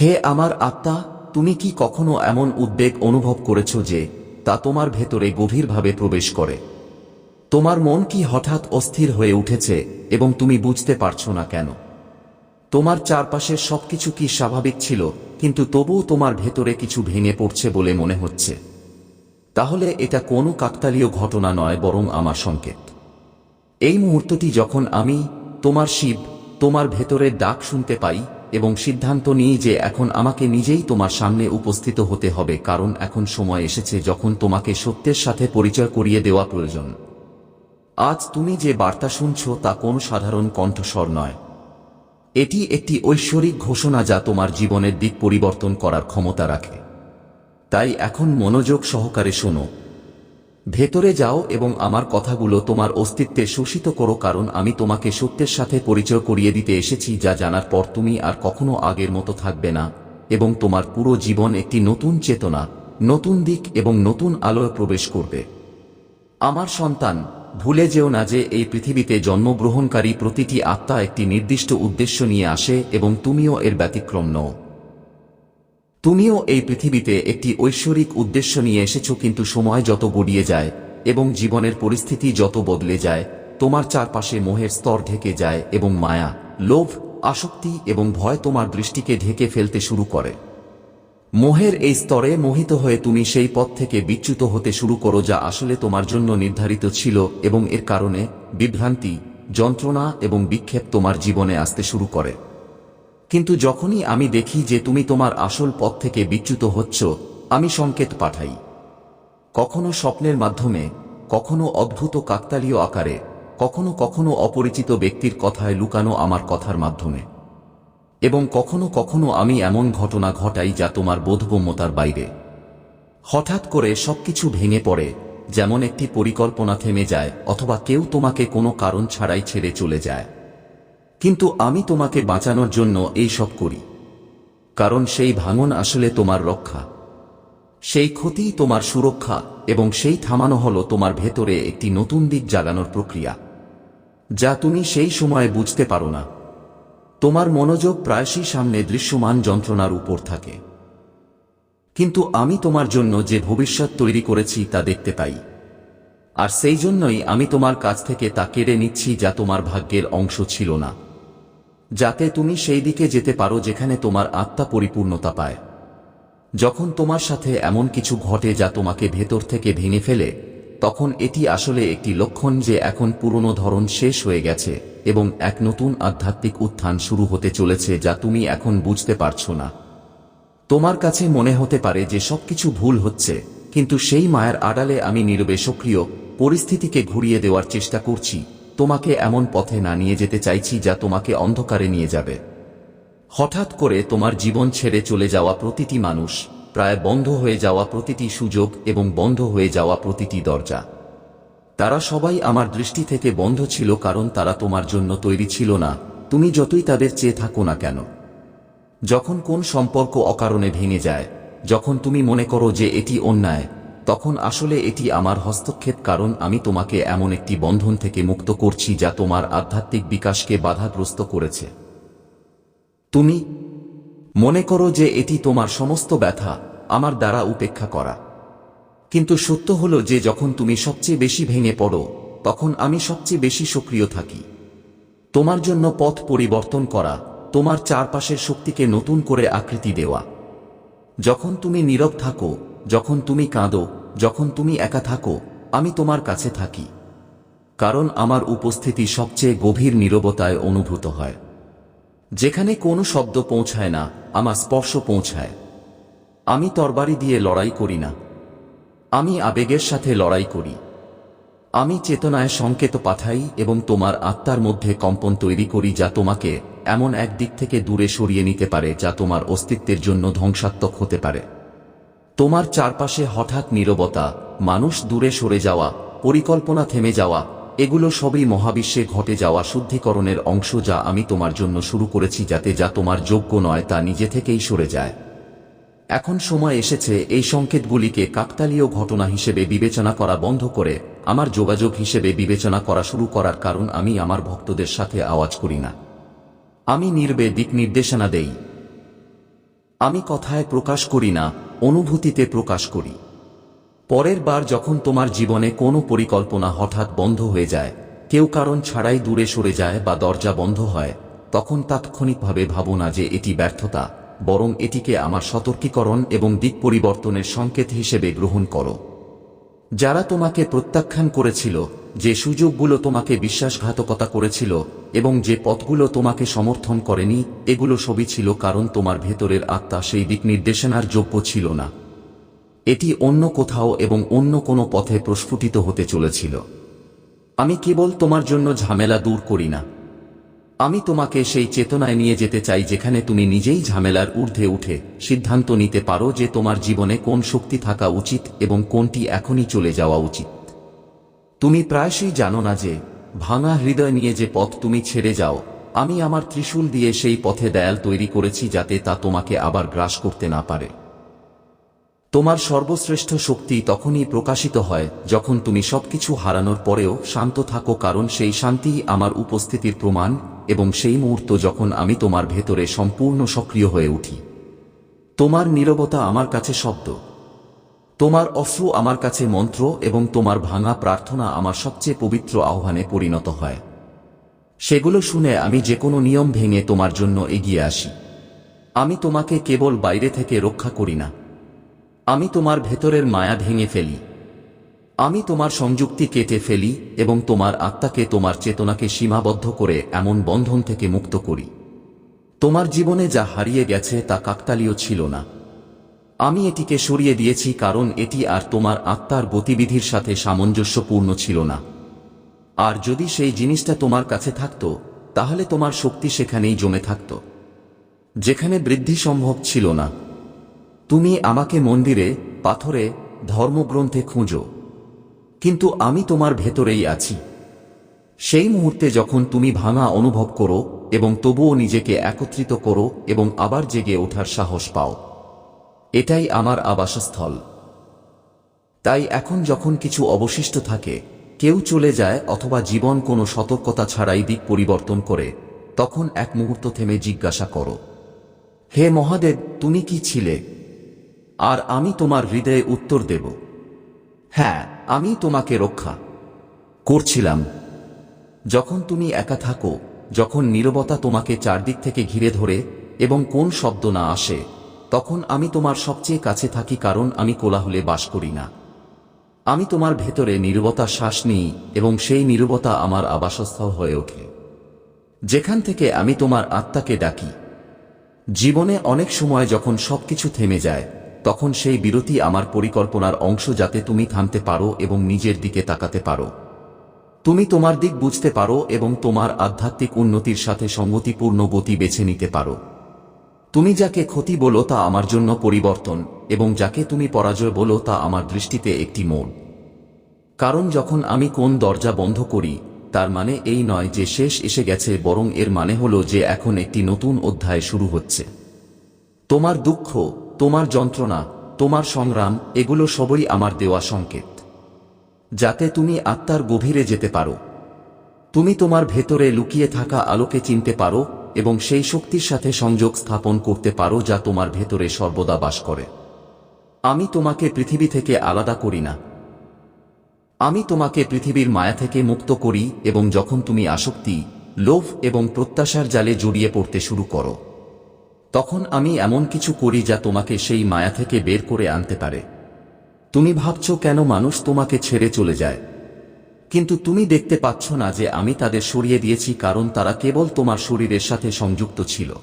হে আমার আত্মা, তুমি কি কখনো এমন উদ্বেগ অনুভব করেছ যে তা তোমার ভেতরে গভীরভাবে প্রবেশ করে? তোমার মন কি হঠাৎ অস্থির হয়ে উঠেছে এবং তুমি বুঝতে পারছ না কেন? তোমার চারপাশের সবকিছু কি স্বাভাবিক ছিল, কিন্তু তবুও তোমার ভেতরে কিছু ভেঙে পড়ছে বলে মনে হচ্ছে। তাহলে এটা কোনো কাকতালীয় ঘটনা নয় বরং আমার সংকেত। এই মুহূর্তটি যখন আমি, তোমার শিব, তোমার ভেতরের ডাক শুনতে পাই এবং সিদ্ধান্ত নিই যে এখন আমাকে নিজেই তোমার সামনে উপস্থিত হতে হবে, কারণ এখন সময় এসেছে যখন তোমাকে সত্যের সাথে পরিচয় করিয়ে দেওয়া প্রয়োজন। আজ তুমি যে বার্তা শুনছ তা কোন সাধারণ কণ্ঠস্বর নয়। এটি একটি ঐশ্বরিক ঘোষণা যা তোমার জীবনের দিক পরিবর্তন করার ক্ষমতা রাখে। তাই এখন মনোযোগ সহকারে শোনো। ভেতরে যাও এবং আমার কথাগুলো তোমার অস্তিত্বে শোষিত করো কারণ আমি তোমাকে সত্যের সাথে পরিচয় করিয়ে দিতে এসেছি যা জানার পর তুমি আর কখনো আগের মতো থাকবে না এবং তোমার পুরো জীবন একটি নতুন চেতনা, নতুন দিক এবং নতুন আলোয় প্রবেশ করবে। আমার সন্তান, ভুলে যেও না যে এই পৃথিবীতে জন্মগ্রহণকারী প্রতিটি আত্মা একটি নির্দিষ্ট উদ্দেশ্য নিয়ে আসে এবং তুমিও এর ব্যতিক্রম নও। তুমিও এই পৃথিবীতে একটি ঐশ্বরিক উদ্দেশ্য নিয়ে এসেছ, কিন্তু সময় যত গড়িয়ে যায় এবং জীবনের পরিস্থিতি যত বদলে যায়, তোমার চারপাশে মোহের স্তর ঢেকে যায় এবং মায়া, লোভ, আসক্তি এবং ভয় তোমার দৃষ্টিকে ঢেকে ফেলতে শুরু করে। মোহের এই স্তরে মোহিত হয়ে তুমি সেই পথ থেকে বিচ্যুত হতে শুরু করো, যা আসলে তোমার জন্য নির্ধারিত ছিল এবং এর কারণে বিভ্রান্তি, যন্ত্রণা এবং বিক্ষেপ তোমার জীবনে আসতে শুরু করে। কিন্তু যখনই আমি দেখি যে তুমি তোমার আসল পথ থেকে বিচ্যুত হচ্ছ, আমি সংকেত পাঠাই। কখনো স্বপ্নের মাধ্যমে, কখনো অদ্ভুত কাকতালীয় আকারে, কখনো কখনো অপরিচিত ব্যক্তির কথায় লুকানো আমার কথার মাধ্যমে। এবং কখনো কখনো আমি এমন ঘটনা ঘটাই যা তোমার বোধগম্যতার বাইরে। হঠাৎ করে সবকিছু ভেঙে পড়ে, যেমন একটি পরিকল্পনা থেমে যায়, অথবা কেউ তোমাকে কোনো কারণ ছাড়াই ছেড়ে চলে যায়। কিন্তু আমি তোমাকে বাঁচানোর জন্য এই সব করি। কারণ সেই ভাঙন আসলে তোমার রক্ষা। সেই ক্ষতি তোমার সুরক্ষা এবং সেই থামানো হলো তোমার ভেতরে একটি নতুন দিক জাগানোর প্রক্রিয়া, যা তুমি সেই সময়ে বুঝতে পারো না। তোমার মনোযোগ প্রায়শই সামনে দৃশ্যমান যন্ত্রণার উপর থাকে। কিন্তু আমি তোমার জন্য যে ভবিষ্যৎ তৈরি করেছি তা দেখতে পাই। আর সেই জন্যই আমি তোমার কাছ থেকে তা কেড়ে নিচ্ছি যা তোমার ভাগ্যের অংশ ছিল না। যাতে তুমি সেই দিকে যেতে পারো যেখানে তোমার আত্মা পরিপূর্ণতা পায়। যখন তোমার সাথে এমন কিছু ঘটে যা তোমাকে ভেতর থেকে ভেঙে ফেলে, তখন এটি আসলে একটি লক্ষণ যে এখন পুরনো ধরন শেষ হয়ে গেছে এবং এক নতুন আধ্যাত্মিক উত্থান শুরু হতে চলেছে যা তুমি এখন বুঝতে পারছ না। তোমার কাছে মনে হতে পারে যে সবকিছু ভুল হচ্ছে, কিন্তু সেই মায়ের আড়ালে আমি নীরবে সক্রিয় পরিস্থিতিকে ঘুরিয়ে দেওয়ার চেষ্টা করছি। তোমাকে এমন পথে না নিয়ে যেতে চাইছি যা তোমাকে অন্ধকারে নিয়ে যাবে। হঠাৎ করে তোমার জীবন ছেড়ে চলে যাওয়া প্রতিটি মানুষ, প্রায় বন্ধ হয়ে যাওয়া প্রতিটি সুযোগ এবং বন্ধ হয়ে যাওয়া প্রতিটি দরজা। তারা সবাই আমার দৃষ্টি থেকে বন্ধ ছিল কারণ তারা তোমার জন্য তৈরি ছিল না, তুমি যতই তাদের চেয়ে থাকো না কেন। যখন কোন সম্পর্ক অকারণে ভেঙে যায়, যখন তুমি মনে করো যে এটি অন্যায় তখন আসলে এটি আমার হস্তক্ষেপ, কারণ আমি তোমাকে এমন একটি বন্ধন থেকে মুক্ত করছি যা তোমার আধ্যাত্মিক বিকাশকে বাধাগ্রস্ত করেছে। তুমি মনে করো যে এটি তোমার সমস্ত ব্যথা আমার দ্বারা উপেক্ষা করা। কিন্তু সত্য হলো যে যখন তুমি সবচেয়ে বেশি ভেঙে পড়ো, তখন আমি সবচেয়ে বেশি সক্রিয় থাকি। তোমার জন্য পথ পরিবর্তন করা, তোমার চারপাশের শক্তিকে নতুন করে আকৃতি দেওয়া। যখন তুমি নীরব থাকো, যখন তুমি কাঁদো যখন তুমি একা থাকো, আমি তোমার কাছে থাকি। কারণ আমার উপস্থিতি সবচেয়ে গভীর নীরবতায় অনুভূত হয়। যেখানে কোনো শব্দ পৌঁছায় না, আমার স্পর্শ পৌঁছায়। আমি তরবারি দিয়ে লড়াই করি না। আমি আবেগের সাথে লড়াই করি। আমি চেতনায় সংকেত পাঠাই এবং তোমার আত্মার মধ্যে কম্পন তৈরি করি যা তোমাকে এমন এক দিক থেকে দূরে সরিয়ে নিতে পারে যা তোমার অস্তিত্বের জন্য ধ্বংসাত্মক হতে পারে। তোমার চারপাশে হঠাৎ নীরবতা, মানুষ দূরে সরে যাওয়া, পরিকল্পনা থেমে যাওয়া, এগুলো সবই মহাবিশ্বে ঘটে যাওয়া শুদ্ধিকরণের অংশ যা আমি তোমার জন্য শুরু করেছি যাতে যা তোমার যোগ্য নয় তা নিজে থেকেই সরে যায়। এখন সময় এসেছে এই সংকেতগুলিকে কাকতালীয় ঘটনা হিসেবে বিবেচনা করা বন্ধ করে, আমার যোগাযোগ হিসেবে বিবেচনা করা শুরু করার কারণ আমি আমার ভক্তদের সাথে আওয়াজ করি না। আমি নির্বে দিক নির্দেশনা দেই। আমি কথায় প্রকাশ করি না অনুভূতিতে প্রকাশ করি। পরের বার যখন তোমার জীবনে কোনো পরিকল্পনা হঠাৎ বন্ধ হয়ে যায়, কেউ কারণ ছাড়াই দূরে সরে যায় বা দরজা বন্ধ হয়, তখন তাৎক্ষণিকভাবে ভাবো না যে এটি ব্যর্থতা, বরং এটিকে আমার সতর্কীকরণ এবং দিক পরিবর্তনের সংকেত হিসেবে গ্রহণ করো। যারা তোমাকে প্রত্যাখ্যান করেছিল, যে সুযোগগুলো তোমাকে বিশ্বাসঘাতকতা করেছিল, এবং যে পথগুলো তোমাকে সমর্থন করেনি, এগুলো সবই ছিল কারণ তোমার ভেতরের আত্মা সেই দিক নির্দেশনার যোগ্য ছিল না। এটি অন্য কোথাও এবং অন্য কোনো পথে প্রস্ফুটিত হতে চলেছিল। আমি কেবল তোমার জন্য ঝামেলা দূর করি না। আমি তোমাকে সেই চেতনায় নিয়ে যেতে চাই যেখানে তুমি নিজেই ঝামেলার ঊর্ধ্বে উঠে সিদ্ধান্ত নিতে পারো যে তোমার জীবনে কোন শক্তি থাকা উচিত এবং কোনটি এখনই চলে যাওয়া উচিত। তুমি প্রায়শই জানো না যে, ভাঙা হৃদয় নিয়ে যে পথ তুমি ছেড়ে যাও, আমি আমার ত্রিশূল দিয়ে সেই পথে দেয়াল তৈরি করেছি যাতে তা তোমাকে আবার গ্রাস করতে না পারে। তোমার সর্বশ্রেষ্ঠ শক্তি তখনই প্রকাশিত হয় যখন তুমি সবকিছু হারানোর পরেও শান্ত থাকো কারণ সেই শান্তিই আমার উপস্থিতির প্রমাণ এবং সেই মুহূর্ত যখন আমি তোমার ভেতরে সম্পূর্ণ সক্রিয় হয়ে উঠি। তোমার নীরবতা আমার কাছে শব্দ। তোমার অশ্রু আমার কাছে মন্ত্র এবং তোমার ভাঙা প্রার্থনা আমার সবচেয়ে পবিত্র আহ্বানে পরিণত হয়। সেগুলো শুনে আমি যে কোনো নিয়ম ভেঙে তোমার জন্য এগিয়ে আসি। আমি তোমাকে কেবল বাইরে থেকে রক্ষা করি না। আমি তোমার ভেতরের মায়া ভেঙে ফেলি। আমি তোমার সংযুক্তি কেটে ফেলি এবং তোমার আত্মাকে তোমার চেতনাকে সীমাবদ্ধ করে এমন বন্ধন থেকে মুক্ত করি। তোমার জীবনে যা হারিয়ে গেছে তা কাকতালীয় ছিল না। আমি এটিকে সরিয়ে দিয়েছি কারণ এটি আর তোমার আত্মার গতিবিধির সাথে সামঞ্জস্যপূর্ণ ছিল না। আর যদি সেই জিনিসটা তোমার কাছে থাকত, তাহলে তোমার শক্তি সেখানেই জমে থাকত। যেখানে বৃদ্ধি সম্ভব ছিল না। তুমি আমাকে মন্দিরে, পাথরে, ধর্মগ্রন্থে খুঁজো। কিন্তু আমি তোমার ভেতরেই আছি। সেই মুহূর্তে যখন তুমি ভাঙা অনুভব করো এবং তবুও নিজেকে একত্রিত করো এবং আবার জেগে ওঠার সাহস পাও। এটাই আমার আবাসস্থল। তাই এখন যখন কিছু অবশিষ্ট থাকে, কেউ চলে যায় অথবা জীবন কোনো সতর্কতা ছাড়াই দিক পরিবর্তন করে, তখন এক মুহূর্ত থেমে জিজ্ঞাসা করো, হে মহাদেব, তুমি কি ছিলে? আর আমি তোমার হৃদয়ে উত্তর দেব। হ্যাঁ আমি তোমাকে রক্ষা করছিলাম। যখন তুমি একা থাকো, যখন নীরবতা তোমাকে চারদিক থেকে ঘিরে ধরে এবং কোন শব্দ না আসে, তখন আমি তোমার সবচেয়ে কাছে থাকি কারণ আমি কোলাহলে বাস করি না। আমি তোমার ভেতরে নীরবতা শ্বাস নিই এবং সেই নীরবতা আমার আবাসস্থল হয়ে ওঠে। যেখান থেকে আমি তোমার আত্মাকে ডাকি। জীবনে অনেক সময় যখন সবকিছু থেমে যায় তখন সেই বিরতি আমার পরিকল্পনার অংশ যাতে তুমি থামতে পারো এবং নিজের দিকে তাকাতে পারো। তুমি তোমার দিক বুঝতে পারো এবং তোমার আধ্যাত্মিক উন্নতির সাথে সঙ্গতিপূর্ণ গতি বেছে নিতে পারো। তুমি যাকে ক্ষতি বলো তা আমার জন্য পরিবর্তন এবং যাকে তুমি পরাজয় বলো তা আমার দৃষ্টিতে একটি মোড়। কারণ যখন আমি কোন দরজা বন্ধ করি, তার মানে এই নয় যে শেষ এসে গেছে, বরং এর মানে হলো যে এখন একটি নতুন অধ্যায় শুরু হচ্ছে। তোমার দুঃখ তোমার যন্ত্রণা, তোমার সংগ্রাম, এগুলো সবই আমার দেওয়া সংকেত। যাতে তুমি আত্মার গভীরে যেতে পারো। তুমি তোমার ভেতরে লুকিয়ে থাকা আলোকে চিনতে পারো এবং সেই শক্তির সাথে সংযোগ স্থাপন করতে পারো যা তোমার ভেতরে সর্বদা বাস করে। আমি তোমাকে পৃথিবী থেকে আলাদা করি না। আমি তোমাকে পৃথিবীর মায়া থেকে মুক্ত করি এবং যখন তুমি আসক্তি, লোভ এবং প্রত্যাশার জালে জড়িয়ে পড়তে শুরু করো। তখন আমি এমন কিছু করি যা তোমাকে সেই মায়া থেকে বের করে আনতে পারে। তুমি ভাবছ কেন মানুষ তোমাকে ছেড়ে চলে যায়। কিন্তু তুমি দেখতে পাচ্ছ না যে আমি তাদের সরিয়ে দিয়েছি কারণ তারা কেবল তোমার শরীরের সাথে সংযুক্ত ছিল।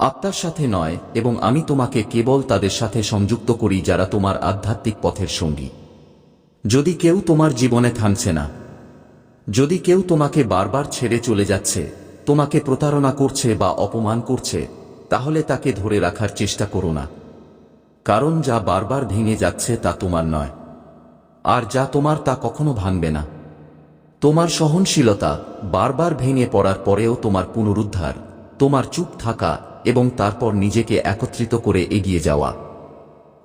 আত্মার সাথে নয়, এবং আমি তোমাকে কেবল তাদের সাথে সংযুক্ত করি যারা তোমার আধ্যাত্মিক পথের সঙ্গী। যদি কেউ তোমার জীবনে থামছে না, যদি কেউ তোমাকে বারবার ছেড়ে চলে যাচ্ছে, তোমাকে প্রতারণা করছে বা অপমান করছে তাহলে তাকে ধরে রাখার চেষ্টা করো না। কারণ যা বারবার ভেঙে যাচ্ছে তা তোমার নয়। আর যা তোমার তা কখনো ভাঙবে না। তোমার সহনশীলতা বারবার ভেঙে পড়ার পরেও তোমার পুনরুদ্ধার, তোমার চুপ থাকা এবং তারপর নিজেকে একত্রিত করে এগিয়ে যাওয়া।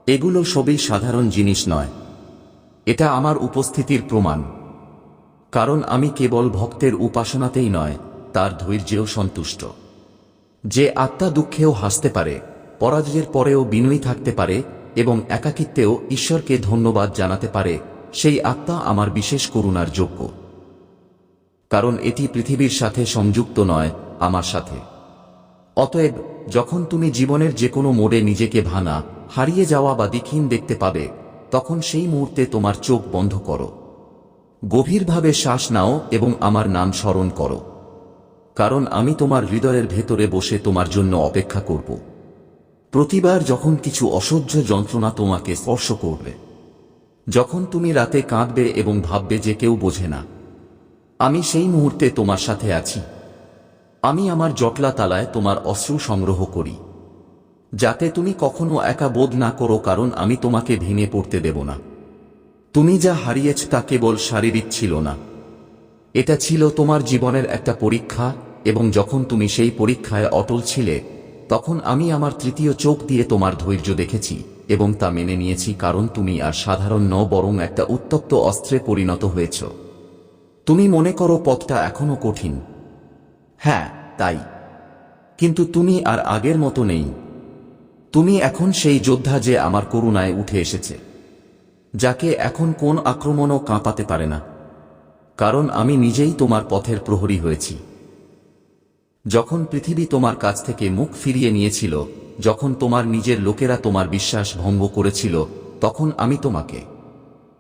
এগুলো সবই সাধারণ জিনিস নয়। এটা আমার উপস্থিতির প্রমাণ। কারণ আমি কেবল ভক্তের উপাসনাতেই নয়, তার ধৈর্যেও সন্তুষ্ট। যে আত্মা দুঃখেও হাসতে পারে, পরাজয়ের পরেও বিনয়ী থাকতে পারে এবং একাকিত্বেও ঈশ্বরকে ধন্যবাদ জানাতে পারে, সেই আত্মা আমার বিশেষ করুণার যোগ্য। কারণ এটি পৃথিবীর সাথে সংযুক্ত নয়, আমার সাথে। অতএব, যখন তুমি জীবনের যে কোনো মোড়ে নিজেকে ভানা হারিয়ে যাওয়া বা দিকহীন দেখতে পাবে, তখন সেই মুহূর্তে তোমার চোখ বন্ধ করো। গভীরভাবে শ্বাস নাও এবং আমার নাম স্মরণ করো। কারণ আমি তোমার হৃদয়ের ভেতরে বসে তোমার জন্য অপেক্ষা করব। প্রতিবার যখন কিছু অসহ্য যন্ত্রণা তোমাকে স্পর্শ করবে, যখন তুমি রাতে কাঁদবে এবং ভাববে যে কেউ বোঝে না, আমি সেই মুহূর্তে তোমার সাথে আছি। আমি আমার জটলা তালায় তোমার অশ্রু সংগ্রহ করি, যাতে তুমি কখনো একা বোধ না করো কারণ আমি তোমাকে ভেঙে পড়তে দেব না। তুমি যা হারিয়েছ তা কেবল শারীরিক ছিল না। এটা ছিল তোমার জীবনের একটা পরীক্ষা, এবং যখন তুমি সেই পরীক্ষায় অটল ছিলে, তখন আমি আমার তৃতীয় চোখ দিয়ে তোমার ধৈর্য দেখেছি, এবং তা মেনে নিয়েছি কারণ তুমি আর সাধারণ ন বরং একটা উত্তপ্ত অস্ত্রে পরিণত হয়েছ। তুমি মনে করো পথটা এখনও কঠিন। হ্যাঁ তাই। কিন্তু তুমি আর আগের মতো নেই। তুমি এখন সেই যোদ্ধা যে আমার করুণায় উঠে এসেছে, যাকে এখন কোন আক্রমণও কাঁপাতে পারে না। কারণ আমি নিজেই তোমার পথের প্রহরী হয়েছি। যখন পৃথিবী তোমার কাছ থেকে মুখ ফিরিয়ে নিয়েছিল, যখন তোমার নিজের লোকেরা তোমার বিশ্বাস ভঙ্গ করেছিল, তখন আমি তোমাকে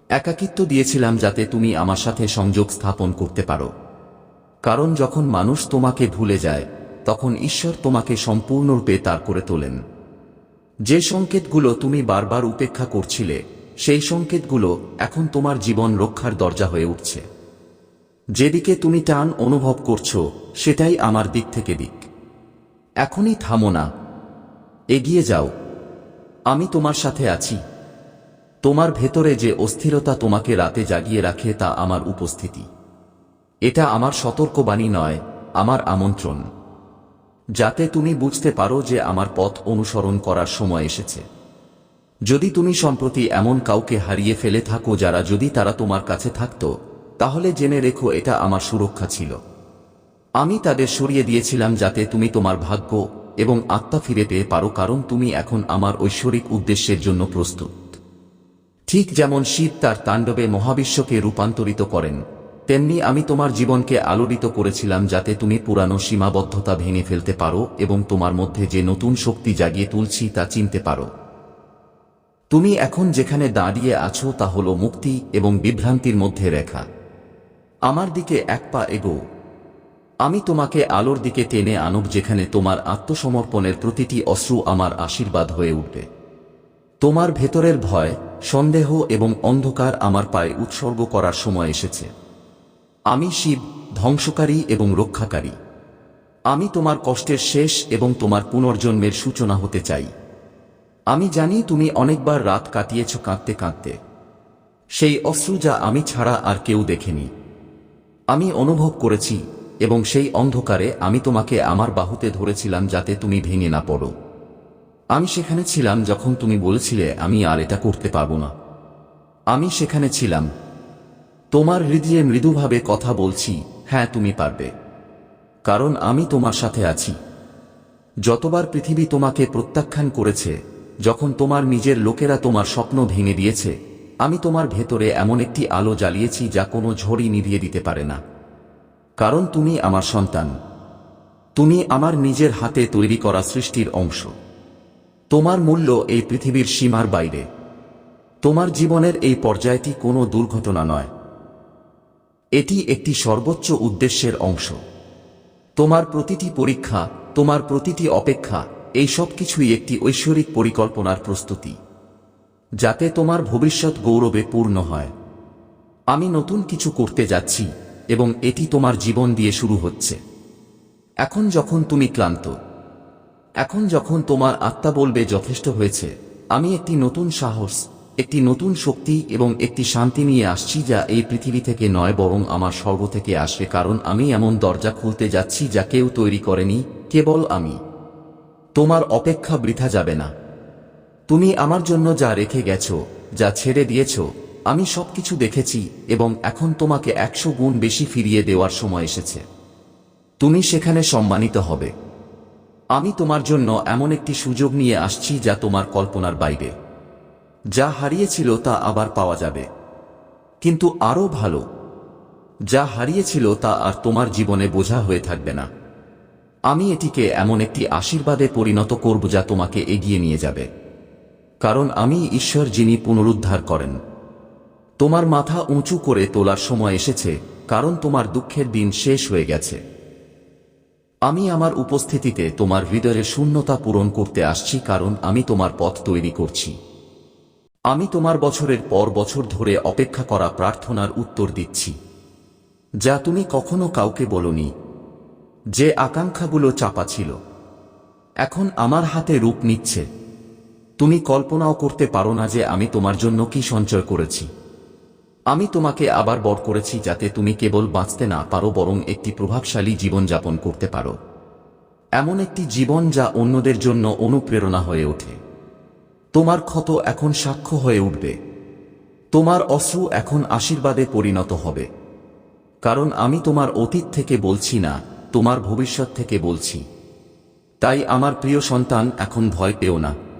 একাকিত্ব দিয়েছিলাম যাতে তুমি আমার সাথে সংযোগ স্থাপন করতে পারো। কারণ যখন মানুষ তোমাকে ভুলে যায়, তখন ঈশ্বর তোমাকে সম্পূর্ণরূপে তার করে তোলেন। যে সংকেতগুলো তুমি বারবার উপেক্ষা করছিলে, সেই সংকেতগুলো এখন তোমার জীবন রক্ষার দরজা হয়ে উঠছে। যেদিকে তুমি টান অনুভব করছ, সেটাই আমার দিক থেকে দিক। এখনই থামো না। এগিয়ে যাও। আমি তোমার সাথে আছি। তোমার ভেতরে যে অস্থিরতা তোমাকে রাতে জাগিয়ে রাখে তা আমার উপস্থিতি। এটা আমার সতর্কবাণী নয়, আমার আমন্ত্রণ। যাতে তুমি বুঝতে পারো যে আমার পথ অনুসরণ করার সময় এসেছে। যদি তুমি সম্প্রতি এমন কাউকে হারিয়ে ফেলে থাকো যারা যদি তারা তোমার কাছে থাকতো তাহলে জেনে রেখো, এটা আমার সুরক্ষা ছিল। আমি তাদের সরিয়ে দিয়েছিলাম যাতে তুমি তোমার ভাগ্য এবং আত্মা ফিরে পেয়ে পারো, কারণ তুমি এখন আমার ঐশ্বরিক উদ্দেশ্যের জন্য প্রস্তুত। ঠিক যেমন শীত তার তাণ্ডবে মহাবিশ্বকে রূপান্তরিত করেন, তেমনি আমি তোমার জীবনকে আলোড়িত করেছিলাম যাতে তুমি পুরানো সীমাবদ্ধতা ভেঙে ফেলতে পারো এবং তোমার মধ্যে যে নতুন শক্তি জাগিয়ে তুলছি তা চিনতে পারো। তুমি এখন যেখানে দাঁড়িয়ে আছো তা হল মুক্তি এবং বিভ্রান্তির মধ্যে রেখা। আমার দিকে এক পা এগো। আমি তোমাকে আলোর দিকে টেনে আনব যেখানে তোমার আত্মসমর্পণের প্রতিটি অশ্রু আমার আশীর্বাদ হয়ে উঠবে। তোমার ভেতরের ভয়, সন্দেহ এবং অন্ধকার আমার পায়ে উৎসর্গ করার সময় এসেছে। আমি শিব, ধ্বংসকারী এবং রক্ষাকারী। আমি তোমার কষ্টের শেষ এবং তোমার পুনর্জন্মের সূচনা হতে চাই। আমি জানি তুমি অনেকবার রাত কাটিয়েছ কাঁদতে কাঁদতে। সেই অশ্রু যা আমি ছাড়া আর কেউ দেখেনি। আমি অনুভব করেছি, এবং সেই অন্ধকারে আমি তোমাকে আমার বাহুতে ধরেছিলাম যাতে তুমি ভেঙে না পড়ো। আমি সেখানে ছিলাম যখন তুমি বলেছিলে, আমি আর এটা করতে পারব না। আমি সেখানে ছিলাম। তোমার হৃদয়ে মৃদুভাবে কথা বলছি হ্যাঁ তুমি পারবে। কারণ আমি তোমার সাথে আছি। যতবার পৃথিবী তোমাকে প্রত্যাখ্যান করেছে, যখন তোমার নিজের লোকেরা তোমার স্বপ্ন ভেঙে দিয়েছে আমি তোমার ভেতরে এমন একটি আলো জ্বালিয়েছি যা কোনো ঝড়ি নিভিয়ে দিতে পারে না। কারণ তুমি আমার সন্তান। তুমি আমার নিজের হাতে তৈরি করা সৃষ্টির অংশ। তোমার মূল্য এই পৃথিবীর সীমার বাইরে। তোমার জীবনের এই পর্যায়টি কোনো দুর্ঘটনা নয়। এটি একটি সর্বোচ্চ উদ্দেশ্যের অংশ। তোমার প্রতিটি পরীক্ষা, তোমার প্রতিটি অপেক্ষা, এই সব কিছুই একটি ঐশ্বরিক পরিকল্পনার প্রস্তুতি। যাতে তোমার ভবিষ্যৎ গৌরবে পূর্ণ হয়। আমি নতুন কিছু করতে যাচ্ছি এবং এটি তোমার জীবন দিয়ে শুরু হচ্ছে। এখন যখন তুমি ক্লান্ত, এখন যখন তোমার আত্মা বলবে যথেষ্ট হয়েছে, আমি একটি নতুন সাহস, একটি নতুন শক্তি এবং একটি শান্তি নিয়ে আসছি যা এই পৃথিবী থেকে নয়, বরং আমার স্বর্গ থেকে আসবে, কারণ আমি এমন দরজা খুলতে যাচ্ছি যা কেউ তৈরি করেনি, কেবল আমি। তোমার অপেক্ষা বৃথা যাবে না। তুমি আমার জন্য যা রেখে গেছো, যা ছেড়ে দিয়েছ, আমি সবকিছু দেখেছি এবং এখন তোমাকে একশো গুণ বেশি ফিরিয়ে দেওয়ার সময় এসেছে। তুমি সেখানে সম্মানিত হবে। আমি তোমার জন্য এমন একটি সুযোগ নিয়ে আসছি যা তোমার কল্পনার বাইরে। যা হারিয়েছিল তা আবার পাওয়া যাবে। কিন্তু আরও ভালো, যা হারিয়েছিল তা আর তোমার জীবনে বোঝা হয়ে থাকবে না। আমি এটিকে এমন একটি আশীর্বাদে পরিণত করব যা তোমাকে এগিয়ে নিয়ে যাবে। কারণ আমি ঈশ্বর যিনি পুনরুদ্ধার করেন। তোমার মাথা উঁচু করে তোলার সময় এসেছে, কারণ তোমার দুঃখের দিন শেষ হয়ে গেছে। আমি আমার উপস্থিতিতে তোমার হৃদয়ের শূন্যতা পূরণ করতে আসছি, কারণ আমি তোমার পথ তৈরি করছি। আমি তোমার বছরের পর বছর ধরে অপেক্ষা করা প্রার্থনার উত্তর দিচ্ছি। যা তুমি কখনো কাউকে বলনি, যে আকাঙ্ক্ষাগুলো চাপা ছিল। এখন আমার হাতে রূপ নিচ্ছে। তুমি কল্পনাও করতে পারো না যে আমি তোমার জন্য কি সঞ্চয় করেছি। আমি তোমাকে আবার বর করেছি যাতে তুমি কেবল বাঁচতে না পারো, বরং একটি প্রভাবশালী জীবনযাপন করতে পারো। এমন একটি জীবন যা অন্যদের জন্য অনুপ্রেরণা হয়ে ওঠে। তোমার ক্ষত এখন সাক্ষ্য হয়ে উঠবে। তোমার অশ্রু এখন আশীর্বাদে পরিণত হবে। কারণ আমি তোমার অতীত থেকে বলছি না, তোমার ভবিষ্যৎ থেকে বলছি। তাই আমার প্রিয় সন্তান, এখন ভয় পেও না।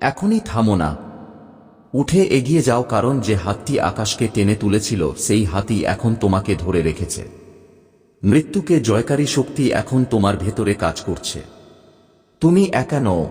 এখনই থামো না। উঠে এগিয়ে যাও কারণ যে হাতটি আকাশকে টেনে তুলেছিল, সেই হাতি এখন তোমাকে ধরে রেখেছে। মৃত্যুকে জয়কারী শক্তি এখন তোমার ভেতরে কাজ করছে। তুমি একা নও